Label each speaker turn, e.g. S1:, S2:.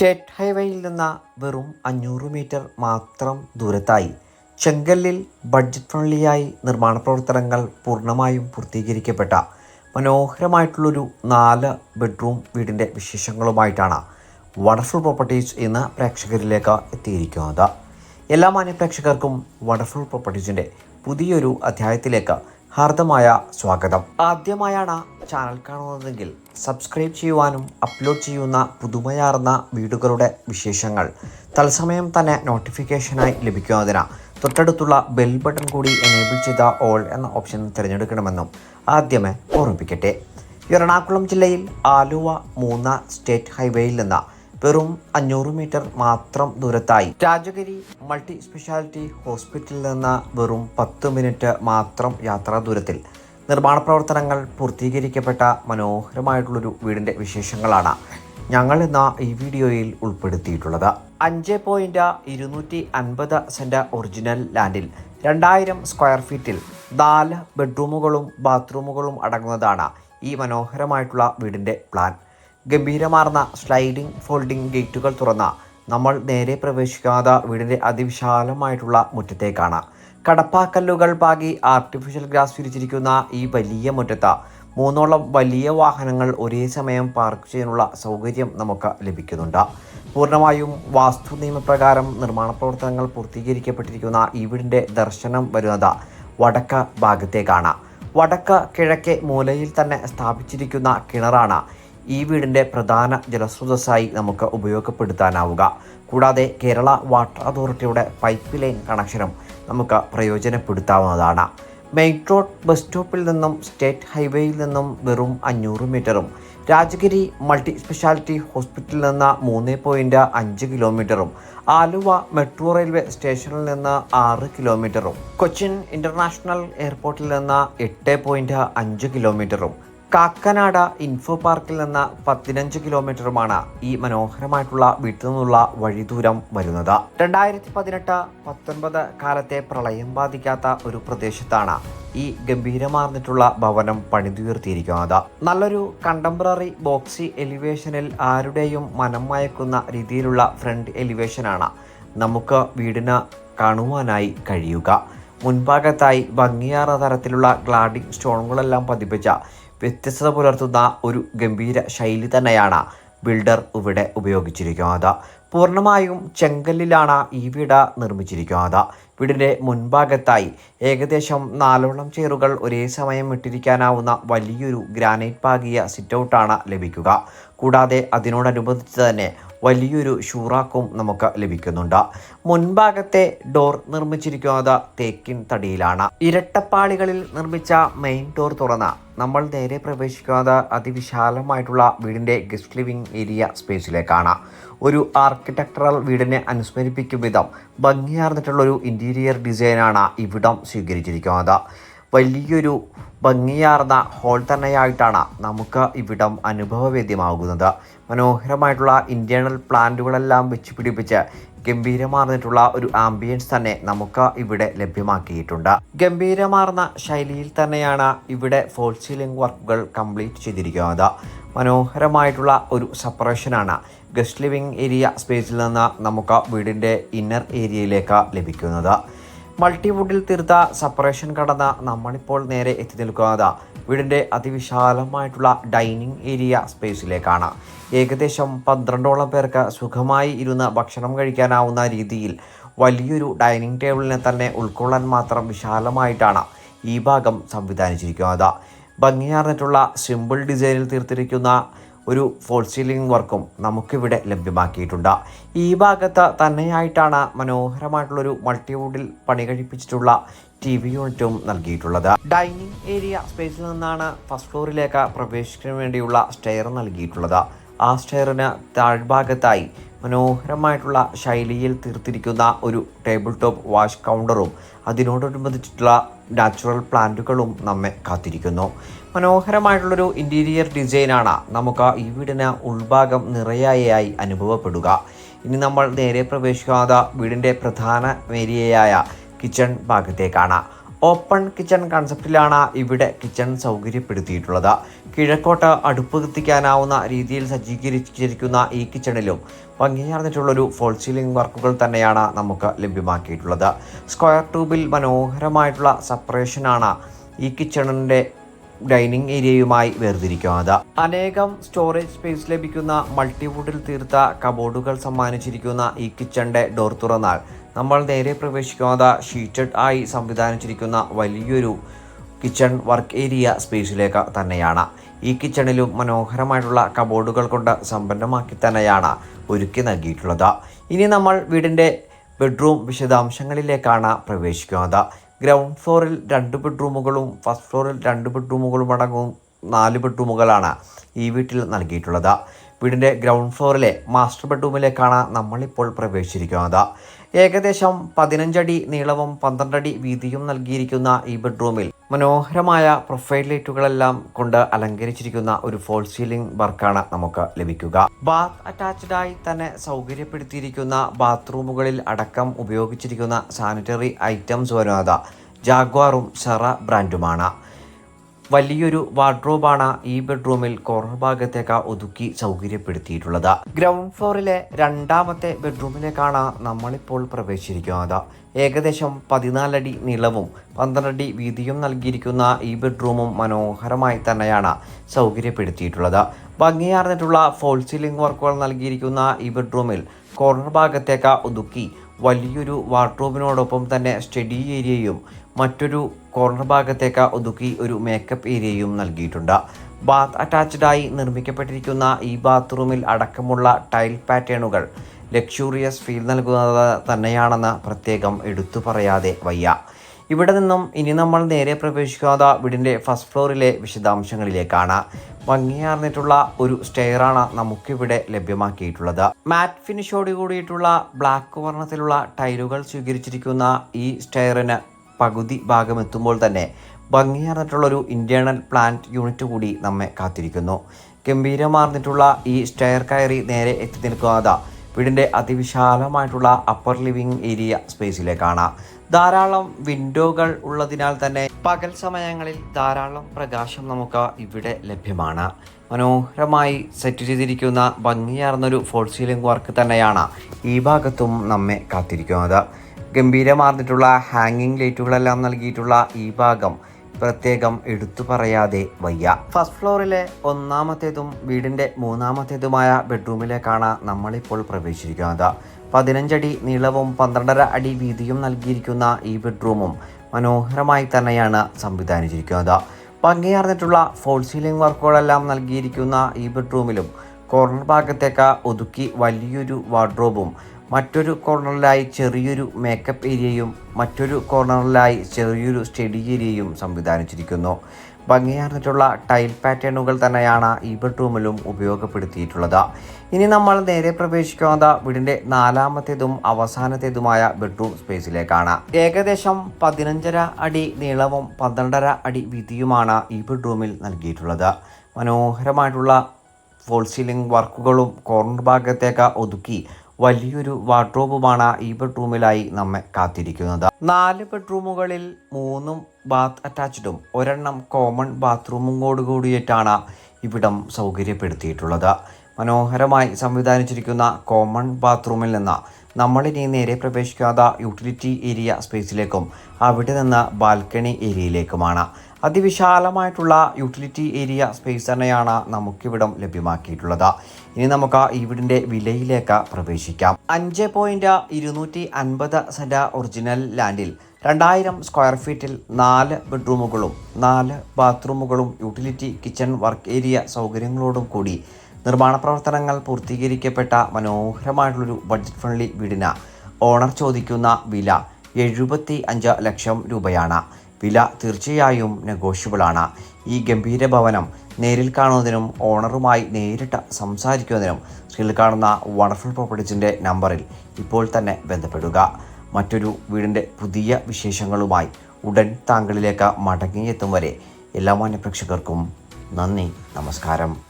S1: State ഹൈവേയിൽ നിന്ന് വെറും അഞ്ഞൂറ് മീറ്റർ മാത്രം ദൂരത്തായി ചെങ്കല്ലിൽ ബഡ്ജറ്റ് ഫ്രണ്ട്ലിയായി നിർമ്മാണ പ്രവർത്തനങ്ങൾ പൂർണമായും പൂർത്തീകരിക്കപ്പെട്ട മനോഹരമായിട്ടുള്ളൊരു നാല് ബെഡ്റൂം വീടിന്റെ വിശേഷങ്ങളുമായിട്ടാണ് വണ്ടർഫുൾ പ്രോപ്പർട്ടീസ് എന്ന പ്രേക്ഷകരിലേക്ക് എത്തിയിരിക്കുന്നത്. എല്ലാ മാന്യ പ്രേക്ഷകർക്കും വണ്ടർഫുൾ പ്രോപ്പർട്ടീസിന്റെ പുതിയൊരു അധ്യായത്തിലേക്ക് ഹാർദമായ സ്വാഗതം. ആദ്യമായാണ് ചാനൽ കാണുന്നതെങ്കിൽ സബ്സ്ക്രൈബ് ചെയ്യുവാനും അപ്ലോഡ് ചെയ്യുന്ന പുതുമയാർന്ന വീടുകളുടെ വിശേഷങ്ങൾ തത്സമയം തന്നെ നോട്ടിഫിക്കേഷനായി ലഭിക്കുന്നതിന് തൊട്ടടുത്തുള്ള ബെൽ ബട്ടൺ കൂടി എനേബിൾ ചെയ്ത ഓൾ എന്ന ഓപ്ഷൻ തിരഞ്ഞെടുക്കണമെന്നും ആദ്യമേ ഓർമ്മിപ്പിക്കട്ടെ. എറണാകുളം ജില്ലയിൽ ആലുവ മൂന്ന സ്റ്റേറ്റ് ഹൈവേയിൽ നിന്ന് വെറും അഞ്ഞൂറ് മീറ്റർ മാത്രം ദൂരത്തായി. രാജഗിരി മൾട്ടി സ്പെഷ്യാലിറ്റി ഹോസ്പിറ്റലിൽ നിന്ന് വെറും പത്ത് മിനിറ്റ് മാത്രം യാത്രാ ദൂരത്തിൽ നിർമ്മാണ പ്രവർത്തനങ്ങൾ പൂർത്തീകരിക്കപ്പെട്ട മനോഹരമായിട്ടുള്ളൊരു വീടിന്റെ വിശേഷങ്ങളാണ് ഞങ്ങൾ ഇന്ന് ഈ വീഡിയോയിൽ ഉൾപ്പെടുത്തിയിട്ടുള്ളത്. അഞ്ച് പോയിന്റ് ഇരുന്നൂറ്റി അൻപത് സെന്റ് ഒറിജിനൽ ലാൻഡിൽ രണ്ടായിരം സ്ക്വയർ ഫീറ്റിൽ നാല് ബെഡ്റൂമുകളും ബാത്റൂമുകളും അടങ്ങുന്നതാണ് ഈ മനോഹരമായിട്ടുള്ള വീടിന്റെ പ്ലാൻ. ഗംഭീരമാർന്ന സ്ലൈഡിംഗ് ഫോൾഡിംഗ് ഗേറ്റുകൾ തുറന്ന നമ്മൾ നേരെ പ്രവേശിക്കാതെ വീടിന്റെ അതിവിശാലമായിട്ടുള്ള മുറ്റത്തേക്കാണ്. കടപ്പാക്കല്ലുകൾ പാകി ആർട്ടിഫിഷ്യൽ ഗ്രാസ് വിരിച്ചിരിക്കുന്ന ഈ വലിയ മുറ്റത്ത് മൂന്നോളം വലിയ വാഹനങ്ങൾ ഒരേ സമയം പാർക്ക് ചെയ്യാനുള്ള സൗകര്യം നമുക്ക് ലഭിക്കുന്നുണ്ട്. പൂർണമായും വാസ്തു നിയമപ്രകാരം നിർമ്മാണ പ്രവർത്തനങ്ങൾ പൂർത്തീകരിക്കപ്പെട്ടിരിക്കുന്ന ഈ വീടിന്റെ ദർശനം വരുന്നത് വടക്ക് ഭാഗത്തേക്കാണ്. വടക്ക് കിഴക്കേ മൂലയിൽ തന്നെ സ്ഥാപിച്ചിരിക്കുന്ന കിണറാണ് ഈ വീടിന്റെ പ്രധാന ജലസ്രോതസ്സായി നമുക്ക് ഉപയോഗപ്പെടുത്താനാവുക. കൂടാതെ കേരള വാട്ടർ അതോറിറ്റിയുടെ പൈപ്പ് ലൈൻ കണക്ഷനും നമുക്ക് പ്രയോജനപ്പെടുത്താവുന്നതാണ്. മെയിൻ റോഡ് ബസ് സ്റ്റോപ്പിൽ നിന്നും സ്റ്റേറ്റ് ഹൈവേയിൽ നിന്നും വെറും അഞ്ഞൂറ് മീറ്ററും രാജഗിരി മൾട്ടി സ്പെഷ്യാലിറ്റി ഹോസ്പിറ്റലിൽ നിന്ന് മൂന്ന് പോയിന്റ് അഞ്ച് കിലോമീറ്ററും ആലുവ മെട്രോ റെയിൽവേ സ്റ്റേഷനിൽ നിന്ന് ആറ് കിലോമീറ്ററും കൊച്ചിൻ ഇന്റർനാഷണൽ എയർപോർട്ടിൽ നിന്ന് എട്ട് പോയിന്റ് അഞ്ച് കിലോമീറ്ററും കാക്കനാട് ഇൻഫോ പാർക്കിൽ നിന്ന് പതിനഞ്ച് കിലോമീറ്ററുമാണ് ഈ മനോഹരമായിട്ടുള്ള വീട്ടിൽ നിന്നുള്ള വഴിദൂരം വരുന്നത്. രണ്ടായിരത്തി പതിനെട്ട് പത്തൊൻപത് കാലത്തെ പ്രളയം ബാധിക്കാത്ത ഒരു പ്രദേശത്താണ് ഈ ഗംഭീരമാർന്നിട്ടുള്ള ഭവനം പണിതുയർത്തിയിരിക്കുന്നത്. നല്ലൊരു കണ്ടംപററി ബോക്സി എലിവേഷനിൽ ആരുടെയും മനം മയക്കുന്ന രീതിയിലുള്ള ഫ്രണ്ട് എലിവേഷനാണ് നമുക്ക് വീടിന് കാണുവാനായി കഴിയുക. മുൻഭാഗത്തായി ഭംഗിയാറ തരത്തിലുള്ള ഗ്ലാഡിംഗ് സ്റ്റോണുകളെല്ലാം പതിപ്പിച്ച വ്യത്യസ്തത പുലർത്തുന്ന ഒരു ഗംഭീര ശൈലി തന്നെയാണ് ബിൽഡർ ഇവിടെ ഉപയോഗിച്ചിരിക്കുന്നത്. പൂർണമായും ചെങ്കല്ലിലാണ് ഈ വീട് നിർമ്മിച്ചിരിക്കുന്നത്. വീടിന്റെ മുൻഭാഗത്തായി ഏകദേശം നാലോളം ചെയറുകൾ ഒരേ സമയം ഇട്ടിരിക്കാനാവുന്ന വലിയൊരു ഗ്രാനൈറ്റ് പാകിയ സിറ്റൗട്ടാണ് ലഭിക്കുക. കൂടാതെ അതിനോടനുബന്ധിച്ച് തന്നെ വലിയൊരു ഷൂറാക്കും നമുക്ക് ലഭിക്കുന്നുണ്ട്. മുൻഭാഗത്തെ ഡോർ നിർമ്മിച്ചിരിക്കുന്നത് തേക്കിൻ തടിയിലാണ്. ഇരട്ടപ്പാളികളിൽ നിർമ്മിച്ച മെയിൻ ഡോർ തുറന്ന നമ്മൾ നേരെ പ്രവേശിക്കുന്നത് അതിവിശാലമായിട്ടുള്ള വീടിന്റെ ഗസ്റ്റ് ലിവിംഗ് ഏരിയ സ്പേസിലേക്കാണ് ഒരു ആർക്കിടെക്ചറൽ വീടിനെ അനുസ്മരിപ്പിക്കും വിധം ഭംഗിയാർന്നിട്ടുള്ളൊരു ഇന്റീരിയർ ഡിസൈനാണ് ഇവിടം സ്വീകരിച്ചിരിക്കുന്നത്. വലിയൊരു ഭംഗിയാർന്ന ഹോൾ തന്നെയായിട്ടാണ് നമുക്ക് ഇവിടം അനുഭവവേദ്യമാകുന്നത്. മനോഹരമായിട്ടുള്ള ഇന്റേണൽ പ്ലാന്റുകളെല്ലാം വെച്ച് പിടിപ്പിച്ച് ഗംഭീരമാർന്നിട്ടുള്ള ഒരു ആംബിയൻസ് തന്നെ നമുക്ക് ഇവിടെ ലഭ്യമാക്കിയിട്ടുണ്ട്. ഗംഭീരമാർന്ന ശൈലിയിൽ തന്നെയാണ് ഇവിടെ ഫോൾ സീലിംഗ് വർക്കുകൾ കംപ്ലീറ്റ് ചെയ്തിരിക്കുന്നത്. മനോഹരമായിട്ടുള്ള ഒരു സെപ്പറേഷനാണ് ഗസ്റ്റ് ലിവിംഗ് ഏരിയ സ്പേസിൽ നിന്ന് നമുക്ക് വീടിന്റെ ഇന്നർ ഏരിയയിലേക്ക് ലഭിക്കുന്നത്. മൾട്ടിവുഡിൽ തീർത്ത സെപ്പറേഷൻ കടന്ന നമ്മളിപ്പോൾ നേരെ എത്തി നിൽക്കുന്നത് വീടിന്റെ അതിവിശാലമായിട്ടുള്ള ഡൈനിങ് ഏരിയ സ്പേസിലേക്കാണ് ഏകദേശം പന്ത്രണ്ടോളം പേർക്ക് സുഖമായി ഇരുന്ന് ഭക്ഷണം കഴിക്കാനാവുന്ന രീതിയിൽ വലിയൊരു ഡൈനിങ് ടേബിളിനെ തന്നെ ഉൾക്കൊള്ളാൻ മാത്രം വിശാലമായിട്ടാണ് ഈ ഭാഗം സംവിധാനിച്ചിരിക്കുന്നത്. ഭംഗിയാർന്നിട്ടുള്ള സിമ്പിൾ ഡിസൈനിൽ തീർത്തിരിക്കുന്ന ഒരു ഫോൾ സീലിംഗ് വർക്കും നമുക്കിവിടെ ലഭ്യമാക്കിയിട്ടുണ്ട്. ഈ ഭാഗത്ത് തന്നെയായിട്ടാണ് മനോഹരമായിട്ടുള്ളൊരു മൾട്ടിവുഡിൽ പണി കഴിപ്പിച്ചിട്ടുള്ള ടി വി യൂണിറ്റും നൽകിയിട്ടുള്ളത്. ഡൈനിങ് ഏരിയ സ്പേസിൽ നിന്നാണ് ഫസ്റ്റ് ഫ്ലോറിലേക്ക് പ്രവേശിക്കാൻ വേണ്ടിയുള്ള സ്റ്റെയർ നൽകിയിട്ടുള്ളത്. ആ സ്റ്റെയറിന് താഴ്ഭാഗത്തായി മനോഹരമായിട്ടുള്ള ശൈലിയിൽ തീർത്തിരിക്കുന്ന ഒരു ടേബിൾ ടോപ്പ് വാഷ് കൗണ്ടറും അതിനോടനുബന്ധിച്ചിട്ടുള്ള നാച്ചുറൽ പ്ലാന്റുകളും നമ്മെ കാത്തിരിക്കുന്നു. മനോഹരമായിട്ടുള്ളൊരു ഇന്റീരിയർ ഡിസൈനാണ് നമുക്ക് ഈ വീടിന് ഉൾഭാഗം നിറയായി അനുഭവപ്പെടുക. ഇനി നമ്മൾ നേരെ പ്രവേശിക്കാതെ വീടിന്റെ പ്രധാന ഏരിയയായ കിച്ചൺ ഭാഗത്തേക്കാണ്. ഓപ്പൺ കിച്ചൺ കൺസെപ്റ്റിലാണ് ഇവിടെ കിച്ചൺ സൗകര്യപ്പെടുത്തിയിട്ടുള്ളത്. കിഴക്കോട്ട് അടുപ്പ് കത്തിക്കാനാവുന്ന രീതിയിൽ സജ്ജീകരിച്ചിരിക്കുന്ന ഈ കിച്ചണിലും ഭംഗി ചേർന്നിട്ടുള്ളൊരു ഫോൾ സീലിംഗ് വർക്കുകൾ തന്നെയാണ് നമുക്ക് ലഭ്യമാക്കിയിട്ടുള്ളത്. സ്ക്വയർ ട്യൂബിൽ മനോഹരമായിട്ടുള്ള സെപ്പറേഷനാണ് ഈ കിച്ചണിന്റെ ഡൈനിങ് ഏരിയയുമായി വേർതിരിക്കുന്നത്. അനേകം സ്റ്റോറേജ് സ്പേസ് ലഭിക്കുന്ന മൾട്ടിവുഡിൽ തീർത്ത കബോർഡുകൾ സമ്മാനിച്ചിരിക്കുന്ന ഈ കിച്ചണിന്റെ ഡോർ തുറന്നാൽ നമ്മൾ നേരെ പ്രവേശിക്കാതെ ഷീറ്റഡ് ആയി സംവിധാനിച്ചിരിക്കുന്ന വലിയൊരു കിച്ചൺ വർക്ക് ഏരിയ സ്പേസിലേക്ക് തന്നെയാണ്. ഈ കിച്ചണിലും മനോഹരമായിട്ടുള്ള കബോർഡുകൾ കൊണ്ട് സമ്പന്നമാക്കി തന്നെയാണ് ഒരുക്കി നൽകിയിട്ടുള്ളത്. ഇനി നമ്മൾ വീടിന്റെ ബെഡ്റൂം വിശദാംശങ്ങളിലേക്കാണ് പ്രവേശിക്കുന്നത്. ഗ്രൗണ്ട് ഫ്ലോറിൽ രണ്ട് ബെഡ്റൂമുകളും ഫസ്റ്റ് ഫ്ലോറിൽ രണ്ട് ബെഡ്റൂമുകളും അടങ്ങും നാല് ബെഡ്റൂമുകളാണ് ഈ വീട്ടിൽ നൽകിയിട്ടുള്ളത്. വീടിന്റെ ഗ്രൗണ്ട് ഫ്ലോറിലെ മാസ്റ്റർ ബെഡ്റൂമിലേക്കാണ് നമ്മളിപ്പോൾ പ്രവേശിച്ചിരിക്കുന്നത്. ഏകദേശം പതിനഞ്ചടി നീളവും പന്ത്രണ്ടടി വീതിയും നൽകിയിരിക്കുന്ന ഈ ബെഡ്റൂമിൽ മനോഹരമായ പ്രൊഫൈൽ ലൈറ്റുകളെല്ലാം കൊണ്ട് അലങ്കരിച്ചിരിക്കുന്ന ഒരു ഫോൾ സീലിംഗ് വർക്കാണ് നമുക്ക് ലഭിക്കുക. ബാത്ത് അറ്റാച്ച്ഡ് ആയി തന്നെ സൗകര്യപ്പെടുത്തിയിരിക്കുന്ന ബാത്റൂമുകളിൽ അടക്കം ഉപയോഗിച്ചിരിക്കുന്ന സാനിറ്ററി ഐറ്റംസ് വരുന്നത് ജാഗ്വാറും സെറ ബ്രാൻഡുമാണ് വലിയൊരു വാർഡ്രോബാണ് ഈ ബെഡ്റൂമിൽ കോർണർ ഭാഗത്തേക്ക് ഒതുക്കി സൗകര്യപ്പെടുത്തിയിട്ടുള്ളത്. ഗ്രൗണ്ട് ഫ്ലോറിലെ രണ്ടാമത്തെ ബെഡ്റൂമിലേക്കാണ് നമ്മളിപ്പോൾ പ്രവേശിച്ചിരിക്കുന്നത്. ഏകദേശം പതിനാലടി നീളവും പന്ത്രണ്ടടി വീതിയും നൽകിയിരിക്കുന്ന ഈ ബെഡ്റൂമും മനോഹരമായി തന്നെയാണ് സൗകര്യപ്പെടുത്തിയിട്ടുള്ളത്. ഭംഗിയാർന്നിട്ടുള്ള ഫോൾ സീലിംഗ് വർക്കുകൾ നൽകിയിരിക്കുന്ന ഈ ബെഡ്റൂമിൽ കോർണർ ഭാഗത്തേക്ക് ഒതുക്കി വലിയൊരു വാർഡ്രോബിനോടൊപ്പം തന്നെ സ്റ്റഡി ഏരിയയും മറ്റൊരു കോർണർ ഭാഗത്തേക്ക് ഒതുക്കി ഒരു മേക്കപ്പ് ഏരിയയും നൽകിയിട്ടുണ്ട്. ബാത്ത് അറ്റാച്ച്ഡായി നിർമ്മിക്കപ്പെട്ടിരിക്കുന്ന ഈ ബാത്റൂമിൽ അടക്കമുള്ള ടൈൽ പാറ്റേണുകൾ ലക്ഷൂറിയസ് ഫീൽ നൽകുന്നത് തന്നെയാണെന്ന് പ്രത്യേകം എടുത്തു പറയാതെ വയ്യ. ഇവിടെ നിന്നും ഇനി നമ്മൾ നേരെ പ്രവേശിക്കാതെ വീടിന്റെ ഫസ്റ്റ് ഫ്ലോറിലെ വിശദാംശങ്ങളിലേക്കാണ്. ഭംഗിയാർന്നിട്ടുള്ള ഒരു സ്റ്റെയറാണ് നമുക്കിവിടെ ലഭ്യമാക്കിയിട്ടുള്ളത്. മാറ്റ് ഫിനിഷോട് കൂടിയിട്ടുള്ള ബ്ലാക്ക് വർണത്തിലുള്ള ടൈലുകൾ സ്വീകരിച്ചിരിക്കുന്ന ഈ സ്റ്റെയറിന് പകുതി ഭാഗം എത്തുമ്പോൾ തന്നെ ഭംഗിയാർന്നിട്ടുള്ളൊരു ഇന്റേർണൽ പ്ലാന്റ് യൂണിറ്റ് കൂടി നമ്മെ കാത്തിരിക്കുന്നു. ഗംഭീരമാർന്നിട്ടുള്ള ഈ സ്റ്റെയർ കയറി നേരെ എത്തി നിൽക്കുന്നത് വീടിന്റെ അതിവിശാലമായിട്ടുള്ള അപ്പർ ലിവിംഗ് ഏരിയ സ്പേസിലേക്കാണ് ധാരാളം വിൻഡോകൾ ഉള്ളതിനാൽ തന്നെ പകൽ സമയങ്ങളിൽ ധാരാളം പ്രകാശം നമുക്ക് ഇവിടെ ലഭ്യമാണ്. മനോഹരമായി സെറ്റ് ചെയ്തിരിക്കുന്ന ഭംഗിയാർന്നൊരു ഫോൾ സീലിംഗ് വർക്ക് തന്നെയാണ് ഈ ഭാഗത്തും നമ്മെ കാത്തിരിക്കുന്നത്. ഗംഭീരമാർന്നിട്ടുള്ള ഹാങ്ങിങ് ലൈറ്റുകളെല്ലാം നൽകിയിട്ടുള്ള ഈ ഭാഗം പ്രത്യേകം എടുത്തു പറയാതെ വയ്യ. ഫസ്റ്റ് ഫ്ലോറിലെ ഒന്നാമത്തേതും വീടിന്റെ മൂന്നാമത്തേതുമായ ബെഡ്റൂമിലേക്കാണ് നമ്മളിപ്പോൾ പ്രവേശിച്ചിരിക്കുന്നത്. പതിനഞ്ചടി നീളവും പന്ത്രണ്ടര അടി വീതിയും നൽകിയിരിക്കുന്ന ഈ ബെഡ്റൂമും മനോഹരമായി തന്നെയാണ് സംവിധാനിച്ചിരിക്കുന്നത്. ഭംഗിയാർന്നിട്ടുള്ള ഫോൾ സീലിംഗ് വർക്കുകളെല്ലാം നൽകിയിരിക്കുന്ന ഈ ബെഡ്റൂമിലും കോർണർ ഭാഗത്തേക്ക് ഒതുക്കി വലിയൊരു വാർഡ്രോബും മറ്റൊരു കോർണറിലായി ചെറിയൊരു മേക്കപ്പ് ഏരിയയും മറ്റൊരു കോർണറിലായി ചെറിയൊരു സ്റ്റഡി ഏരിയയും സംവിധാനിച്ചിരിക്കുന്നു. ഭംഗിയാർന്നിട്ടുള്ള ടൈൽ പാറ്റേണുകൾ തന്നെയാണ് ഈ ബെഡ്റൂമിലും ഉപയോഗപ്പെടുത്തിയിട്ടുള്ളത്. ഇനി നമ്മൾ നേരെ പ്രവേശിക്കുന്നത് വീടിന്റെ നാലാമത്തേതും അവസാനത്തേതുമായ ബെഡ്റൂം സ്പേസിലേക്കാണ് ഏകദേശം പതിനഞ്ചര അടി നീളവും പന്ത്രണ്ടര അടി വീതിയുമാണ് ഈ ബെഡ്റൂമിൽ നൽകിയിട്ടുള്ളത്. മനോഹരമായിട്ടുള്ള ഫോൾ സീലിംഗ് വർക്കുകളും കോർണർ ഭാഗത്തേക്ക് ഒതുക്കി വലിയൊരു വാർഡ്രോബുമാണ് ഈ ബെഡ്റൂമിലായി നമ്മെ കാത്തിരിക്കുന്നത്. നാല് ബെഡ്റൂമുകളിൽ മൂന്നും ബാത്ത് അറ്റാച്ച്ഡും ഒരെണ്ണം കോമൺ ബാത്റൂമും കൂടി കൂടിയിട്ടാണ് ഇവിടം സൗകര്യപ്പെടുത്തിയിട്ടുള്ളത്. മനോഹരമായി സംവിധാനിച്ചിരിക്കുന്ന കോമൺ ബാത്റൂമിൽ നിന്ന് നമ്മളിനി നേരെ പ്രവേശിക്കാത്ത യൂട്ടിലിറ്റി ഏരിയ സ്പേസിലേക്കും അവിടെ നിന്ന് ബാൽക്കണി ഏരിയയിലേക്കുമാണ് അതിവിശാലമായിട്ടുള്ള യൂട്ടിലിറ്റി ഏരിയ സ്പേസ് തന്നെയാണ് നമുക്കിവിടം ലഭ്യമാക്കിയിട്ടുള്ളത്. ഇനി നമുക്ക് ഈ വീടിന്റെ വിലയിലേക്ക് പ്രവേശിക്കാം. അഞ്ച് പോയിന്റ് ഇരുന്നൂറ്റി അൻപത് സെന്റ് ഒറിജിനൽ ലാൻഡിൽ രണ്ടായിരം സ്ക്വയർ ഫീറ്റിൽ നാല് ബെഡ്റൂമുകളും നാല് ബാത്റൂമുകളും യൂട്ടിലിറ്റി കിച്ചൺ വർക്ക് ഏരിയ സൗകര്യങ്ങളോടും കൂടി നിർമ്മാണ പ്രവർത്തനങ്ങൾ പൂർത്തീകരിക്കപ്പെട്ട മനോഹരമായിട്ടുള്ളൊരു ബഡ്ജറ്റ് ഫ്രണ്ട്ലി വീടിന് ഓണർ ചോദിക്കുന്ന വില എഴുപത്തി അഞ്ച് ലക്ഷം രൂപയാണ്. വില തീർച്ചയായും നെഗോഷ്യബിളാണ് ഈ ഗംഭീര ഭവനം നേരിൽ കാണുന്നതിനും ഓണറുമായി നേരിട്ട് സംസാരിക്കുന്നതിനും സ്ക്രീനിൽ കാണുന്ന വണ്ടർഫുൾ പ്രോപ്പർട്ടീസിന്റെ നമ്പറിൽ ഇപ്പോൾ തന്നെ ബന്ധപ്പെടുക. മറ്റൊരു വീടിന്റെ പുതിയ വിശേഷങ്ങളുമായി ഉടൻ താങ്കളിലേക്ക് മടങ്ങിയെത്തും വരെ എല്ലാ മാന്യപ്രേക്ഷകർക്കും നന്ദി നമസ്കാരം.